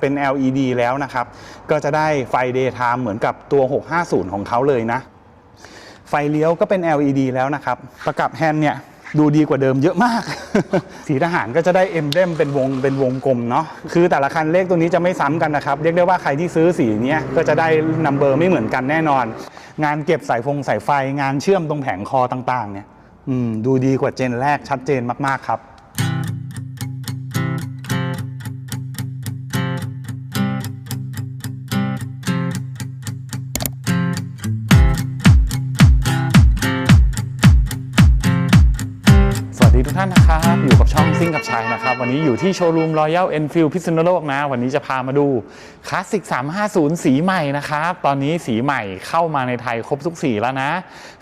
เป็น LED แล้วนะครับ ก็จะได้ไฟ daytime เหมือนกับตัว 650 ของเขาเลยนะ ไฟเลี้ยวก็เป็น LED แล้วนะครับ ประกับแฮนด์เนี่ยดูดีกว่าเดิมเยอะมาก สีทหารก็จะได้เอ็มเดมเป็นวงเป็นวงกลมเนาะ คือแต่ละคันเลขตัวนี้จะไม่ซ้ำกันนะครับ เรียกได้ว่าใครที่ซื้อสีนี้ก็จะได้นัมเบอร์ไม่เหมือนกันแน่นอน งานเก็บสายฟงสายไฟงานเชื่อมตรงแผงคอต่างๆ เนี่ยดูดีกว่าเจนแรกชัดเจนมากๆครับ ซิ่งกับชัยนะครับ วันนี้อยู่ที่โชว์รูมรอยัลเอ็นฟิลพิษณุโลกนะ วันนี้จะพามาดูคลาสสิก 350 สีใหม่นะครับ ตอนนี้สีใหม่เข้ามาในไทยครบทุกสีแล้วนะ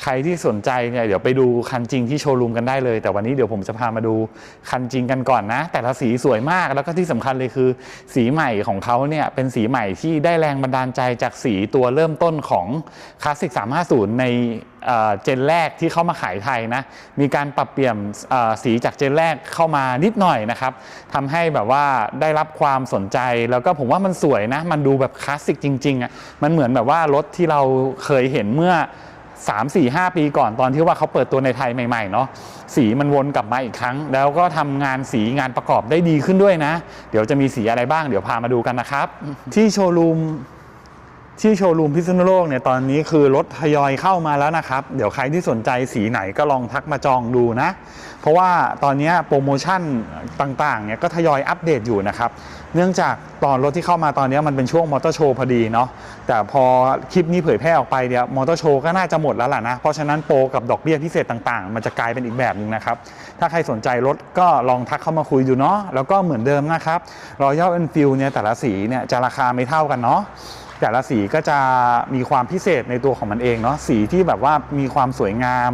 ใครที่สนใจเนี่ยเดี๋ยวไปดูคันจริงที่โชว์รูมกันได้เลย แต่วันนี้เดี๋ยวผมจะพามาดูคันจริงกันก่อนนะ แต่ละสีสวยมากแล้วก็ที่สำคัญเลยคือ สีใหม่ของเขาเนี่ยเป็นสีใหม่ที่ได้แรงบันดาลใจจากสีตัวเริ่มต้นของคลาสสิก 350 ใน เจนแรกที่เข้ามาขายไทยนะมีการปรับเปลี่ยนสีจากเจนแรกเข้ามานิดหน่อยนะครับทำให้แบบว่าได้รับความสนใจแล้วก็ผมว่ามันสวยนะ มันดูแบบคลาสสิกจริงๆอะมันเหมือนแบบว่ารถที่เราเคยเห็นเมื่อ 3 4 5 ปีก่อนตอนที่ว่าเขาเปิดตัวในไทยใหม่ๆเนาะสีมันวนกลับมาอีกครั้ง แล้วก็ทำงานสีงานประกอบได้ดีขึ้นด้วยนะ เดี๋ยวจะมีสีอะไรบ้างเดี๋ยวพามาดูกันนะครับ ที่โชว์รูม ที่โชว์รูมพิษณุโลกเนี่ยตอนนี้คือรถทยอยเข้ามาแล้วนะครับ เดี๋ยวใครที่สนใจสีไหนก็ลองทักมาจองดูนะ เพราะว่าตอนนี้โปรโมชั่นต่างๆเนี่ยก็ทยอยอัปเดตอยู่นะครับ เนื่องจากตอนรถที่เข้ามาตอนนี้มันเป็นช่วงมอเตอร์โชว์พอดีเนาะแต่พอคลิปนี้เผยแพร่ออกไปเนี่ยมอเตอร์โชว์ก็น่าจะหมดแล้วล่ะนะ เพราะฉะนั้นโปรกับดอกเบี้ยพิเศษต่างๆ มันจะกลายเป็นอีกแบบหนึ่งนะครับ ถ้าใครสนใจรถก็ลองทักเข้ามาคุยดูเนาะแล้วก็เหมือนเดิมนะครับ Royal Enfield เนี่ยแต่ละสีเนี่ยจะราคาไม่เท่ากันเนาะ แต่ละสีก็จะมีความพิเศษในตัวของมันเองเนาะสีที่แบบว่ามีความสวยงาม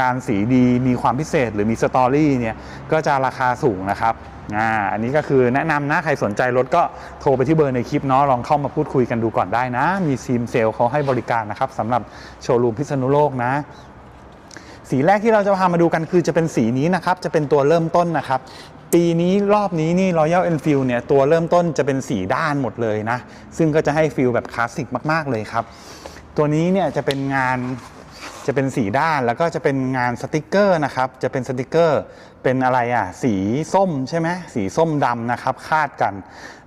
งานสีดี มีความพิเศษหรือมีสตอรี่เนี่ยก็จะราคาสูงนะครับอ่าอันนี้ก็คือแนะนำนะใครสนใจรถก็โทรไปที่เบอร์ในคลิปเนาะลองเข้ามาพูดคุยกันดูก่อนได้นะ มีซีมเซลเขาให้บริการนะครับสำหรับโชว์รูมพิษณุโลกนะสีแรกที่เราจะพามาดูกันคือจะเป็นสีนี้นะครับ จะเป็นตัวเริ่มต้นนะครับ ปีนี้รอบนี้นี่ Royal Enfield เนี่ย ตัวเริ่มต้นจะเป็นสีด้านหมดเลยนะ ซึ่งก็จะให้ฟิลแบบคลาสสิกมาก ๆ เลยครับ ตัวนี้เนี่ยจะเป็นงานจะเป็นสีด้านแล้วก็จะเป็นงานสติกเกอร์นะครับ จะเป็นสติกเกอร์เป็นอะไรอะ สีส้มใช่ไหมสีส้มดำนะครับ คาดกัน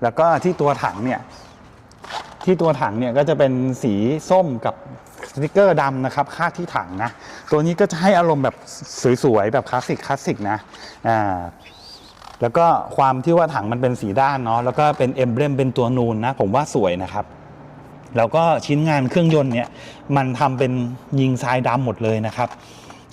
แล้วก็ที่ตัวถังเนี่ยที่ตัวถังเนี่ยก็จะเป็นสีส้มกับสติกเกอร์ดำนะครับ คาดที่ถังนะ ตัวนี้ก็จะให้อารมณ์แบบสวยๆแบบคลาสสิกคลาสสิกนะอ่า แล้วก็ความที่ว่าถังมันเป็นสีด้านเนาะแล้วก็เป็นเอมเบลมเป็นตัวนูนนะ ผมว่าสวยนะครับ แล้วก็ชิ้นงานเครื่องยนต์เนี่ยมันทำเป็นยิงทรายดำหมดเลยนะครับ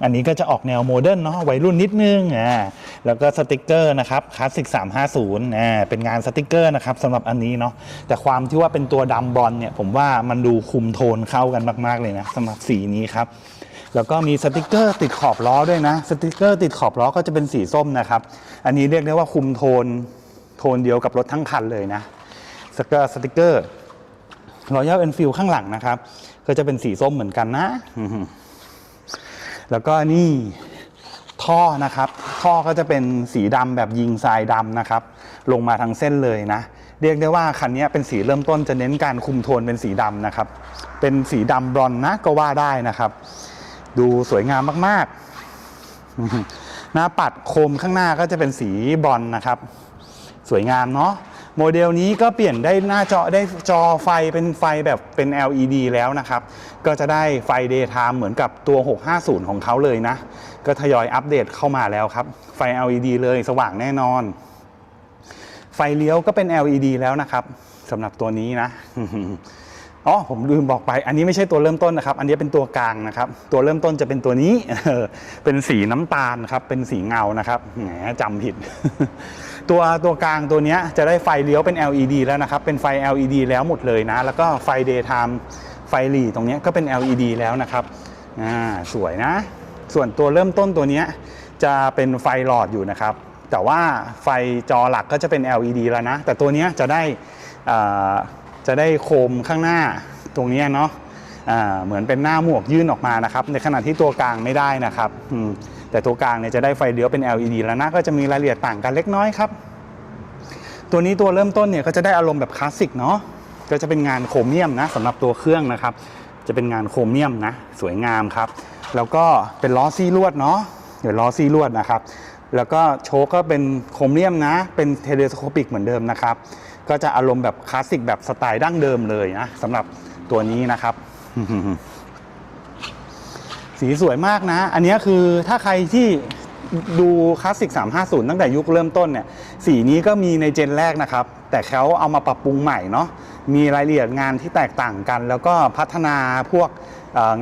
อันนี้ก็จะออกแนวโมเดิร์นเนาะวัยรุ่นนิดนึงอ่าแล้วก็สติกเกอร์นะครับคลาสสิก350อ่าเป็นงานสติกเกอร์นะครับสำหรับอันนี้เนาะแต่ความที่ว่าเป็นตัวดำบอลเนี่ยผมว่ามันดูคุมโทนเข้ากันมาก ๆเลยนะสำหรับสีนี้ครับ แล้วก็มีสติกเกอร์ติดขอบล้อด้วยนะ สติกเกอร์ติดขอบล้อก็จะเป็นสีส้มนะครับ อันนี้เรียกได้ว่าคุมโทนโทนเดียวกับรถทั้งคันเลยนะสกสติกเกอร์ Royal Enfield ข้างหลังนะครับ ก็จะเป็นสีส้มเหมือนกันนะ แล้วก็นี่ท่อนะครับ ท่อก็จะเป็นสีดำแบบยิงทรายดำนะครับ ลงมาทั้งเส้นเลยนะ เรียกได้ว่าคันนี้เป็นสีเริ่มต้นจะเน้นการคุมโทนเป็นสีดำนะครับ เป็นสีดำบรอนนะก็ว่าได้นะครับ ดูสวยงามมากๆหน้าปัดโคมข้างหน้าก็จะเป็นสีบอนซ์นะครับ สวยงามเนาะโมเดลนี้ก็เปลี่ยนได้หน้าจอได้จอไฟเป็นไฟแบบเป็น LED แล้วนะครับ ก็จะได้ไฟ daytime เหมือนกับตัว 650 ของเขาเลยนะ ก็ทยอยอัปเดตเข้ามาแล้วครับ ไฟ LED เลยสว่างแน่นอน ไฟเลี้ยวก็เป็น LED แล้วนะครับสำหรับตัวนี้นะ อ๋อผมลืมบอกไป อันนี้ไม่ใช่ตัวเริ่มต้นนะครับ อันนี้เป็นตัวกลางนะครับ ตัวเริ่มต้นจะเป็นตัวนี้ เป็นสีน้ำตาลครับ เป็นสีเงานะครับแหมจำผิด ตัวตัวกลางตัวนี้จะได้ไฟเลี้ยวเป็น LED แล้วนะครับ เป็นไฟ LED แล้วหมดเลยนะ แล้วก็ไฟ daytime ไฟหลีตรงนี้ก็เป็น LED แล้วนะครับ อ่า สวยนะ ส่วนตัวเริ่มต้นตัวนี้จะเป็นไฟหลอดอยู่นะครับ แต่ว่าไฟจอหลักก็จะเป็น LED แล้วนะ แต่ตัวนี้จะได้อ่า จะได้โคมข้างหน้าตรงนี้เนาะเหมือนเป็นหน้าหมวกยื่นออกมานะครับ ในขณะที่ตัวกลางไม่ได้นะครับแต่ตัวกลางเนี่ยจะได้ไฟเลี้ยวเป็น LED แล้วนะก็จะมีรายละเอียดต่างกันเล็กน้อยครับตัวนี้ตัวเริ่มต้นเนี่ยก็จะได้อารมณ์แบบคลาสสิกเนาะก็จะเป็นงานโครเมียมนะสำหรับตัวเครื่องนะครับ จะเป็นงานโครเมียมนะ สวยงามครับ แล้วก็เป็นล้อซี่ลวดเนาะเดี๋ยวล้อซี่ลวดนะครับ แล้วก็โชคก็เป็นโครเมียมนะ เป็นเทเลสโคปิกเหมือนเดิมนะครับ ก็จะอารมณ์แบบคลาสสิกแบบสไตล์ดั้งเดิมเลยนะสำหรับตัวนี้นะครับ สีสวยมากนะ อันนี้คือถ้าใครที่ดูคลาสสิก 350 ตั้งแต่ยุคเริ่มต้นเนี่ย สีนี้ก็มีในเจนแรกนะครับ แต่เขาเอามาปรับปรุงใหม่เนาะ มีรายละเอียดงานที่แตกต่างกัน แล้วก็พัฒนาพวก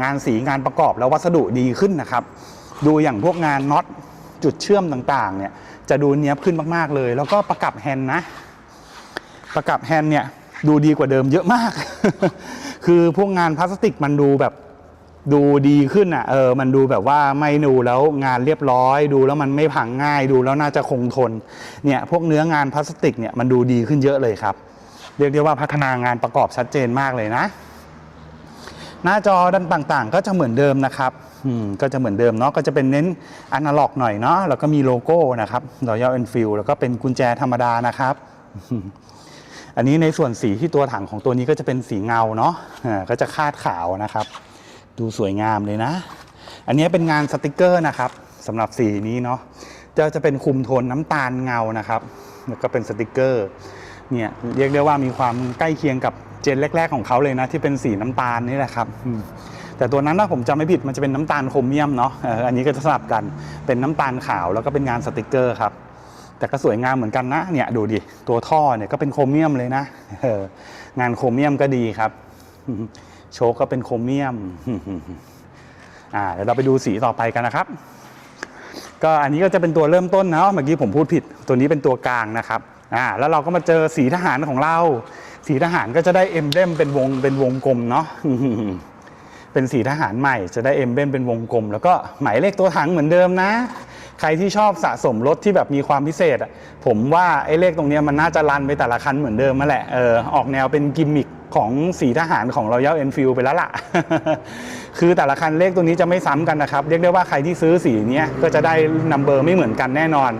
งานสีงานประกอบแล้ววัสดุดีขึ้นนะครับ ดูอย่างพวกงานน็อตจุดเชื่อมต่างๆเนี่ยจะดูเนี้ยบขึ้นมากๆเลย แล้วก็ประกับแฮนด์นะ ประกับแฮนด์เนี่ยดูดีกว่าเดิมเยอะมาก คือพวกงานพลาสติกมันดูแบบดูดีขึ้นอะเออมันดูแบบว่าไม่ดูแล้วงานเรียบร้อย ดูแล้วมันไม่พังง่ายดูแล้วน่าจะคงทนเนี่ยพวกเนื้องานพลาสติกเนี่ยมันดูดีขึ้นเยอะเลยครับ เรียกได้ว่าพัฒนางานประกอบชัดเจนมากเลยนะ หน้าจอด้านต่างๆ ก็จะเหมือนเดิมนะครับอืมก็จะเหมือนเดิมเนาะก็จะเป็นเน้นอนาล็อกหน่อยเนาะแล้วก็มีโลโก้นะครับ Royal Enfield แล้วก็เป็นกุญแจธรรมดานะครับ อันนี้ในส่วนสีที่ตัวถังของตัวนี้ก็จะเป็นสีเงาเนาะอ่าก็จะคาดขาวนะครับ ดูสวยงามเลยนะ อันนี้เป็นงานสติกเกอร์นะครับสำหรับสีนี้เนาะจะจะเป็นคุมโทนน้ำตาลเงานะครับแล้วก็เป็นสติกเกอร์เนี่ยเรียกได้ว่ามีความใกล้เคียงกับเจนแรก ๆ ของเขาเลยนะ ที่เป็นสีน้ำตาลนี่แหละครับแต่ตัวนั้นถ้าผมจำไม่ผิดมันจะเป็นน้ำตาลโครเมียมเนาะอออันนี้ก็จะสลับกันเป็นน้ำตาลขาวแล้วก็เป็นงานสติกเกอร์ครับ แต่ก็สวยงามเหมือนกันนะเนี่ยดูดิตัวท่อเนี่ยก็เป็นโครเมียมเลยนะเอองานโครเมียมก็ดีครับ โชคก็เป็นโครเมียมอ่าเดี๋ยวเราไปดูสีต่อไปกันนะครับ ก็อันนี้ก็จะเป็นตัวเริ่มต้นเนาะเมื่อกี้ผมพูดผิด ตัวนี้เป็นตัวกลางนะครับอ่าแล้วเราก็มาเจอสีทหารของเรา สีทหารก็จะได้เอ็มเบมเป็นวงเป็นวงกลมเนาะเป็นสีทหารใหม่จะได้เอ็มเบมเป็นวงกลม แล้วก็หมายเลขตัวถังเหมือนเดิมนะ ใครที่ชอบสะสมรถที่แบบมีความพิเศษอะผมว่าไอ้เลขตรงนี้มันน่าจะรันไปแต่ละคันเหมือนเดิมมาแหละเออออกแนวเป็นกิมมิคของสีทหารของ Royal Enfield ไปแล้วล่ะ คือแต่ละคันเลขตัวนี้จะไม่ซ้ำกันนะครับ เรียกได้ว่าใครที่ซื้อสีนี้ก็จะได้นัมเบอร์ไม่เหมือนกันแน่นอน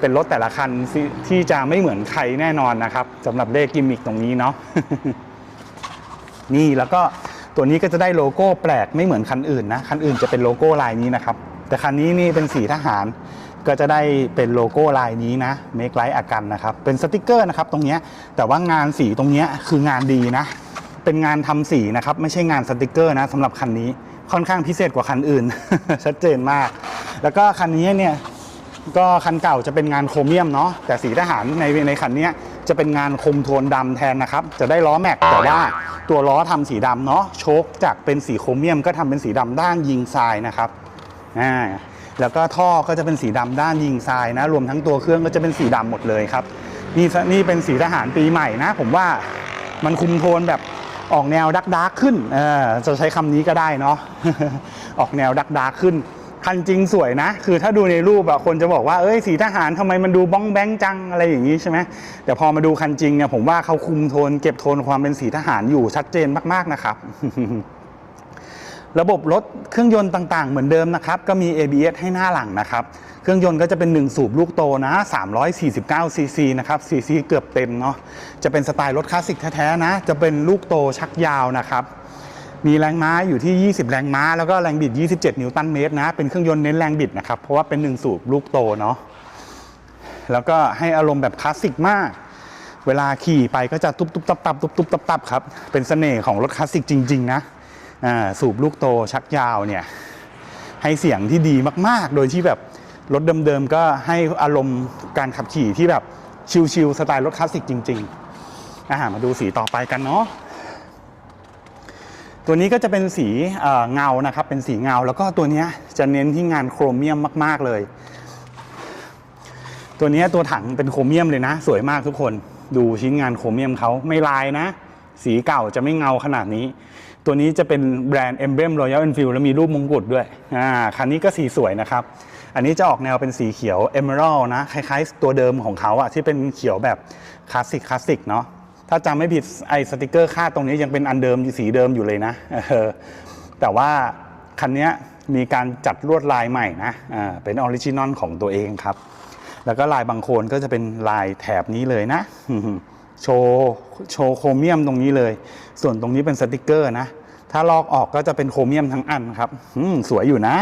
เป็นรถแต่ละคันที่ที่จะไม่เหมือนใครแน่นอนนะครับสำหรับเลขกิมมิคตรงนี้เนาะนี่แล้วก็ตัวนี้ก็จะได้โลโก้แปลกไม่เหมือนคันอื่นนะ คันอื่นจะเป็นโลโก้ลายนี้นะครับ แต่คันนี้นี่เป็นสีทหาร ก็จะได้เป็นโลโก้ลายนี้นะเมกไลท์อากันนะครับเป็นสติกเกอร์นะครับตรงนี้แต่ว่างานสีตรงนี้คืองานดีนะ เป็นงานทำสีนะครับไม่ใช่งานสติกเกอร์นะสำหรับคันนี้ค่อนข้างพิเศษกว่าคันอื่น ชัดเจนมาก แล้วก็คันนี้เนี่ยก็คันเก่าจะเป็นงานโครเมียมเนาะแต่สีทหารในในคันนี้จะเป็นงานคมโทนดำแทนนะครับ จะได้ล้อแม็กแต่ว่าตัวล้อทำสีดำเนาะโชคจากเป็นสีโครเมียมก็ทำเป็นสีดำด้านยิงทรายนะครับ อ่าแล้วก็ท่อก็จะเป็นสีดำด้านยิงทรายนะ รวมทั้งตัวเครื่องก็จะเป็นสีดำหมดเลยครับนี่นี่เป็นสีทหารปีใหม่นะ ผมว่ามันคุมโทนแบบออกแนวดักดาร์กขึ้นเออจะใช้คำนี้ก็ได้เนาะออกแนวดักดาร์กขึ้นคันจริงสวยนะ คือถ้าดูในรูปอะคนจะบอกว่าเอ้ยสีทหารทำไมมันดูบ้องแบงจังอะไรอย่างนี้ใช่ไหมแต่พอมาดูคันจริงเนี่ยผมว่าเขาคุมโทนเก็บโทนความเป็นสีทหารอยู่ชัดเจนมากๆนะครับ ระบบรถเครื่องยนต์ต่างๆ เหมือนเดิมนะครับ ก็มี ABS ให้หน้าหลังนะครับ เครื่องยนต์ก็จะเป็น 1 สูบลูกโตนะ 349 ซีซีนะครับ ซีซีเกือบเต็มเนาะ จะเป็นสไตล์รถคลาสสิกแท้ๆนะ จะเป็นลูกโตชักยาวนะครับ มีแรงม้าอยู่ที่ 20 แรงม้า แล้วก็แรงบิด 27 นิวตันเมตรนะ เป็นเครื่องยนต์เน้นแรงบิดนะครับ เพราะว่าเป็นหนึ่งสูบลูกโตเนาะ แล้วก็ให้อารมณ์แบบคลาสสิกมาก เวลาขี่ไปก็จะตุบตุบตับตับตุบตุบตับตับครับ เป็นเสน่ห์ของรถคลาสสิกจริง ๆ นะ สูบลูกโตชักยาวเนี่ยให้เสียงที่ดีมาก ๆ โดยที่แบบรถเดิมๆก็ให้อารมณ์การขับขี่ที่แบบชิลๆสไตล์รถคลาสสิกจริงๆอ่ามาดูสีต่อไปกันเนาะตัวนี้ก็จะเป็นสีเงานะครับ เป็นสีเงาแล้วก็ตัวนี้จะเน้นที่งานโครเมียมมาก ๆเลย ตัวนี้ตัวถังเป็นโครเมียมเลยนะ สวยมากทุกคน ดูชิ้นงานโครเมียมเขาไม่ลายนะ สีเก่าจะไม่เงาขนาดนี้ ตัวนี้จะเป็นแบรนด์ Emblem Royal Enfield แล้วมีรูปมงกุฎด้วยอ่าคันนี้ก็สีสวยนะครับ อันนี้จะออกแนวเป็นสีเขียว Emerald นะ คล้ายๆ ตัวเดิมของเขาอะที่เป็นเขียวแบบคลาสสิกคลาสสิกเนาะถ้าจำไม่ผิดไอ้สติกเกอร์คาดตรงนี้ยังเป็นอันเดิมสีเดิมอยู่เลยนะแต่ว่าคันนี้มีการจัดลวดลายใหม่นะอ่าเป็นออริจินอลของตัวเองครับ แล้วก็ลายบางโคนก็จะเป็นลายแถบนี้เลยนะ โชว์โชว์โครเมียมตรงนี้เลย ส่วนตรงนี้เป็นสติกเกอร์นะ ถ้าลอกออกก็จะเป็นโครเมียมทั้งอันครับอืมสวยอยู่นะ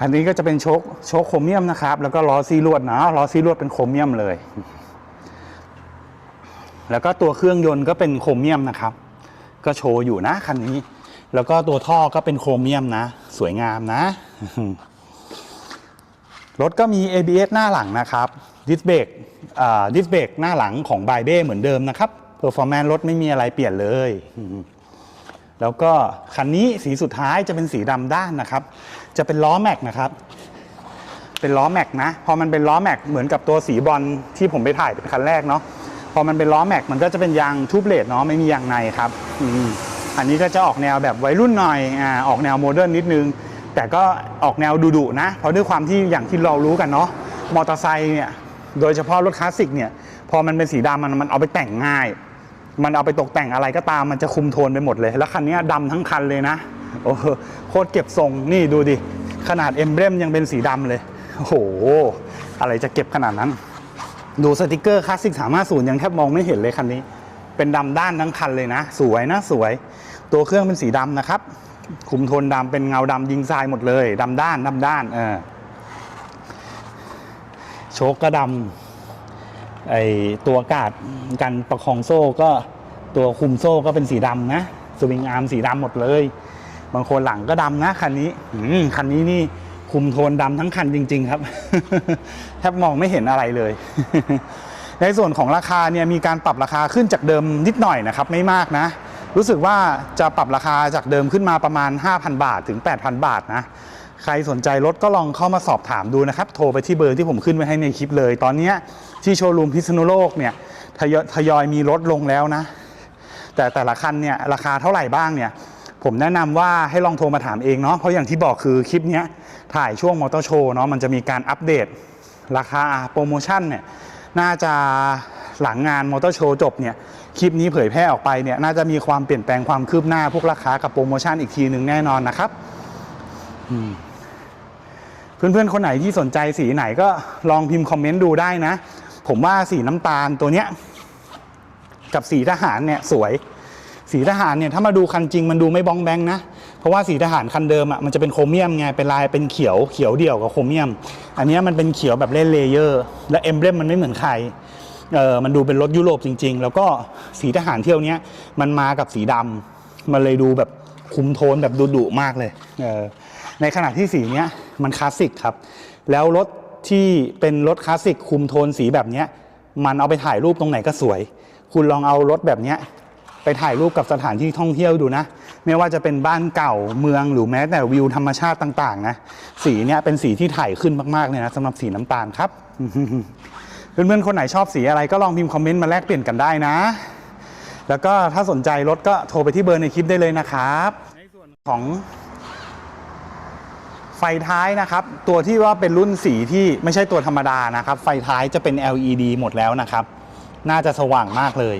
อันนี้ก็จะเป็นโชคโชคโครเมียมนะครับ แล้วก็ล้อซีลวดนะล้อซีลวดเป็นโครเมียมเลย แล้วก็ตัวเครื่องยนต์ก็เป็นโครเมียมนะครับ ก็โชว์อยู่นะคันนี้ แล้วก็ตัวท่อก็เป็นโครเมียมนะ สวยงามนะรถก็มี ABS หน้าหลังนะครับ ดิสเบรกดิสเบรกหน้าหลังของบายเบ้เหมือนเดิมนะครับเพอร์ฟอร์แมนซ์รถไม่มีอะไรเปลี่ยนเลย แล้วก็คันนี้สีสุดท้ายจะเป็นสีดำด้านนะครับ จะเป็นล้อแม็กนะครับ เป็นล้อแม็กนะ พอมันเป็นล้อแม็กเหมือนกับตัวสีบอลที่ผมไปถ่ายเป็นคันแรกเนาะ พอมันเป็นล้อแม็กมันก็จะเป็นยางทูบเลดเนาะไม่มียางในครับออันนี้ก็จะออกแนวแบบวัยรุ่นหน่อยอ่าออกแนวโมเดิร์นนิดนึง แต่ก็ออกแนวดุๆนะ เพราะด้วยความที่อย่างที่เรารู้กันเนาะ มอเตอร์ไซค์เนี่ย โดยเฉพาะรถคลาสสิกเนี่ยพอมันเป็นสีดำมันมันเอาไปแต่งง่าย มันเอาไปตกแต่งอะไรก็ตามมันจะคุมโทนไปหมดเลย แล้วคันนี้ดำทั้งคันเลยนะโอ้โหโคตรเก็บทรงนี่ดูดิ ขนาดเอ็มเบรมยังเป็นสีดำเลยโอ้โห อะไรจะเก็บขนาดนั้น ดูสติกเกอร์คลาสสิกสามารถศูนย์ยังแทบมองไม่เห็นเลยคันนี้ เป็นดำด้านทั้งคันเลยนะ สวยนะสวย ตัวเครื่องเป็นสีดำนะครับ คุมโทนดำเป็นเงาดำยิงทรายหมดเลยดำด้านดำด้านเออ โชคก็ดำไอตัวกาดกันประคองโซ่ก็ตัวคุมโซ่ก็เป็นสีดำนะสวิงอาร์มสีดำหมดเลย บางคนหลังก็ดำนะคันนี้อืคันนี้นี่คุมโทนดำทั้งคันจริง ๆ ครับแทบมองไม่เห็นอะไรเลย ในส่วนของราคาเนี่ยมีการปรับราคาขึ้นจากเดิมนิดหน่อยนะครับ ไม่มากนะ รู้สึกว่าจะปรับราคาจากเดิมขึ้นมาประมาณ 5,000 บาทถึง 8,000 บาทนะ ใครสนใจรถก็ลองเข้ามาสอบถามดูนะครับ โทรไปที่เบอร์ที่ผมขึ้นไว้ให้ในคลิปเลย ตอนนี้ที่โชว์รูมพิษณุโลกเนี่ยทยอยทยอยมีรถลงแล้วนะ แต่แต่ละคันเนี่ยราคาเท่าไหร่บ้างเนี่ยผมแนะนำว่าให้ลองโทรมาถามเองเนาะเพราะอย่างที่บอกคือคลิปนี้ถ่ายช่วงมอเตอร์โชว์เนาะมันจะมีการอัปเดต ราคาโปรโมชั่นเนี่ยน่าจะหลังงานมอเตอร์โชว์จบเนี่ยคลิปนี้เผยแพร่ออกไปเนี่ยน่าจะมีความเปลี่ยนแปลงความคืบหน้าพวกราคากับโปรโมชั่นอีกทีหนึ่งแน่นอนนะครับ อืม เพื่อนๆ คนไหนที่สนใจสีไหนก็ลองพิมพ์คอมเมนต์ดูได้นะ ผมว่าสีน้ำตาลตัวเนี้ยกับสีทหารเนี่ยสวย สีทหารเนี่ยถ้ามาดูคันจริงมันดูไม่บ้องแบงนะ เพราะว่าสีทหารคันเดิมอะมันจะเป็นโครเมียมไงเป็นลายเป็นเขียวเขียวเดี่ยวกับโครเมียม อันนี้มันเป็นเขียวแบบเล่นเลเยอร์ และเอ็มเบรมมันไม่เหมือนใครเออมันดูเป็นรถยุโรปจริง ๆ แล้วก็สีทหารเที่ยวเนี้ยมันมากับสีดำมันเลยดูแบบคุมโทนแบบดุๆมากเลยเออในขณะที่สีเนี้ย มันคลาสสิกครับ แล้วรถที่เป็นรถคลาสสิกคุมโทนสีแบบนี้มันเอาไปถ่ายรูปตรงไหนก็สวย คุณลองเอารถแบบนี้ไปถ่ายรูปกับสถานที่ท่องเที่ยวดูนะ ไม่ว่าจะเป็นบ้านเก่าเมืองหรือแม้แต่วิวธรรมชาติต่าง ๆ นะ สีเนี้ยเป็นสีที่ถ่ายขึ้นมากๆเลยนะสำหรับสีน้ำตาลครับ เพื่อนๆ คนไหนชอบสีอะไรก็ลองพิมพ์คอมเมนต์มาแลกเปลี่ยนกันได้นะ แล้วก็ถ้าสนใจรถก็โทรไปที่เบอร์ในคลิปได้เลยนะครับในส่วนของ ไฟท้ายนะครับ ตัวที่ว่าเป็นรุ่นสีที่ไม่ใช่ตัวธรรมดานะครับ ไฟท้ายจะเป็น LED หมดแล้วนะครับ น่าจะสว่างมากเลย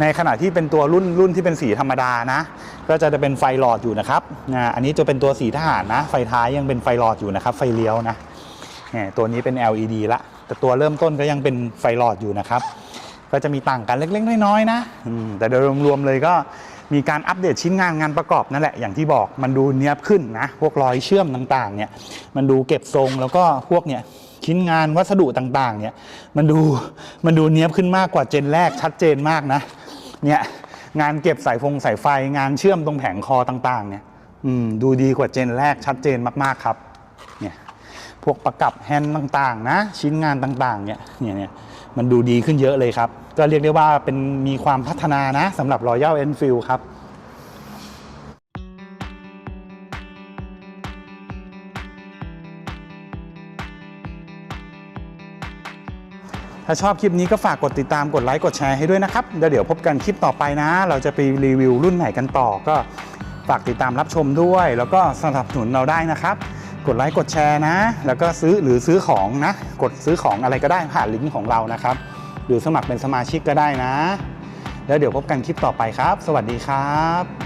ในขณะที่เป็นตัวรุ่นรุ่นที่เป็นสีธรรมดานะ ก็จะเป็นไฟหลอดอยู่นะครับนะอันนี้จะเป็นตัวสีทหารนะ ไฟท้ายยังเป็นไฟหลอดอยู่นะครับ ไฟเลี้ยวนะเนี่ยตัวนี้เป็น LED ละ แต่ตัวเริ่มต้นก็ยังเป็นไฟหลอดอยู่นะครับ ก็จะมีต่างกันเล็กๆน้อยๆนะอืมแต่โดยรวมๆเลยก็ มีการอัปเดตชิ้นงานงานประกอบนั่นแหละอย่างที่บอกมันดูเนียบขึ้นนะพวกรอยเชื่อมต่างๆเนี่ยมันดูเก็บทรงแล้วก็พวกเนี่ยชิ้นงานวัสดุต่างๆเนี่ยมันดูมันดูเนียบขึ้นมากกว่าเจนแรกชัดเจนมากนะเนี่ยงานเก็บสายฟงสายไฟงานเชื่อมตรงแผงคอต่างๆเนี่ยดูดีกว่าเจนแรกชัดเจนมากๆครับเนี่ยพวกประกับแฮนด์ต่างๆนะชิ้นงานต่างๆเนี่ยเนี่ยเนี่ย มันดูดีขึ้นเยอะเลยครับ ก็เรียกได้ว่าเป็นมีความพัฒนานะสำหรับ Royal Enfield ครับถ้าชอบคลิปนี้ก็ฝากกดติดตามกดไลค์กดแชร์ให้ด้วยนะครับเดี๋ยวพบกันคลิปต่อไปนะ เราจะไปรีวิวรุ่นไหนกันต่อก็ฝากติดตามรับชมด้วย แล้วก็สนับสนุนเราได้นะครับ กดไลค์กดแชร์นะ แล้วก็ซื้อหรือซื้อของนะ กดซื้อของอะไรก็ได้ผ่านลิงก์ของเรานะครับ หรือสมัครเป็นสมาชิกก็ได้นะ แล้วเดี๋ยวพบกันคลิปต่อไปครับ สวัสดีครับ